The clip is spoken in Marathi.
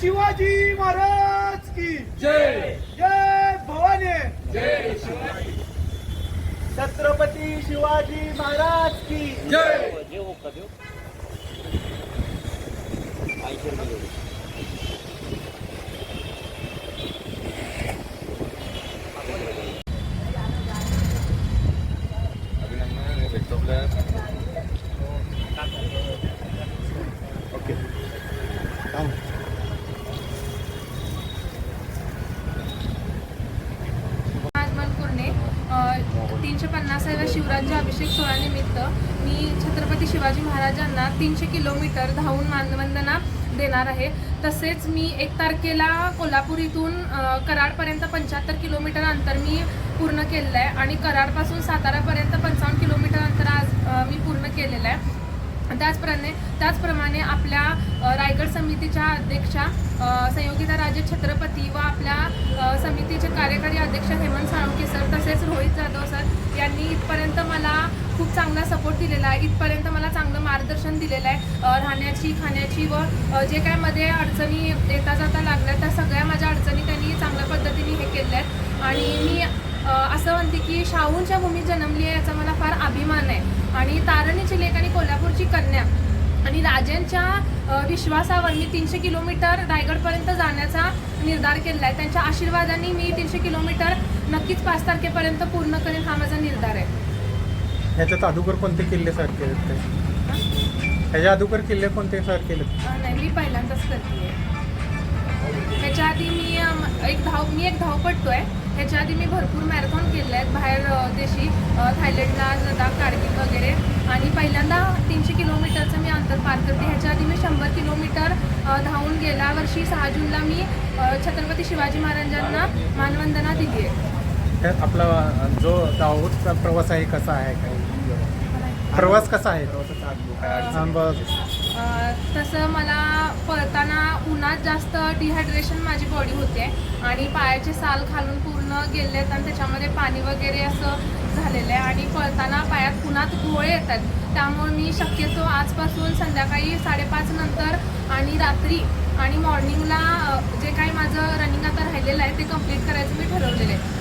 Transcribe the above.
शिवाजी महाराज की. जय. जय भवाने. जय शिवाजी. छत्रपती शिवाजी महाराज की. जय. अभिनंदन तीनशे पन्नासाव्या शिवराज्य अभिषेक सोहळ्यानिमित्त मी छत्रपती शिवाजी महाराजांना तीनशे किलोमीटर धावून मानवंदना देणार आहे. तसेच मी एक तारखेला कोल्हापूर इथून कराडपर्यंत पंच्याहत्तर किलोमीटर अंतर मी पूर्ण केलेलं आहे आणि कराडपासून सातारापर्यंत पंचावन्न किलोमीटर अंतर आज मी पूर्ण केलेलं आहे. त्याचप्रमाणे त्याचप्रमाणे आपल्या रायगड समितीच्या अध्यक्षा संयोगिता राजे छत्रपती व आपल्या समितीचे कार्यकारी अध्यक्ष हेमंत साळुंके सर तसेच रोहित जाधव सर यांनी इथपर्यंत मला खूप चांगला सपोर्ट दिलेला आहे. इथपर्यंत मला चांगलं मार्गदर्शन दिलेलं आहे. राहण्याची खाण्याची व जे काय मध्ये अडचणी येता जाता लागल्या त्या सगळ्या माझ्या अडचणी त्यांनी चांगल्या पद्धतीने हे केल्या आहेत. आणि मी असं म्हणते की शाहूंच्या भूमीत जन्मली आहे याचा मला फार अभिमान आहे. आणि तारणीची लेख आणि कोल्हापूरची कन्या आणि राजांच्या विश्वासावर मी तीनशे किलोमीटर रायगडपर्यंत जाण्याचा निर्धार केलेला आहे त्यांच्या आशीर्वादाने मी तीनशे किलोमीटर नक्कीच पाच तारखेपर्यंत पूर्ण करेन हा माझा निर्धार आहे. ह्याच्यात अगोदर कोणते किल्ले सर केलेत ते? ह्याच्या अगोदर किल्ले कोणते सर केलेत अ, नाही मी पहिल्यांदाच करते ह्याच्या आधी मी अम, एक धाव मी एक धावपटतो आहे ह्याच्या आधी मी भरपूर मॅरेथॉन केले आहेत. बाहेर अ, देशी अ, थायलंडला लडाख कारगिल वगैरे. आणि पहिल्यांदा तीनशे किलोमीटरचं मी अंतर पार करते ह्याच्या आधी मी शंभर किलोमीटर धावून गेल्या वर्षी सहा जूनला मी छत्रपती शिवाजी महाराजांना मानवंदना दिली आहे आपला जो दाहोदचा प्रवास आहे कसा आहे काय प्रवास कसा आहे? तसं मला डिहायड्रेशन माझी बॉडी होते. आणि पायाचे साल खालून पूर्ण गेलेत आणि त्याच्यामध्ये पाणी वगैरे असं झालेलं आहे. आणि पळताना पायात पुन्हात गोळे येतात. त्यामुळे मी शक्यतो आजपासून संध्याकाळी साडेपाच नंतर आणि रात्री आणि मॉर्निंगला जे काही माझं रनिंग आता राहिलेलं आहे ते कंप्लीट आहे.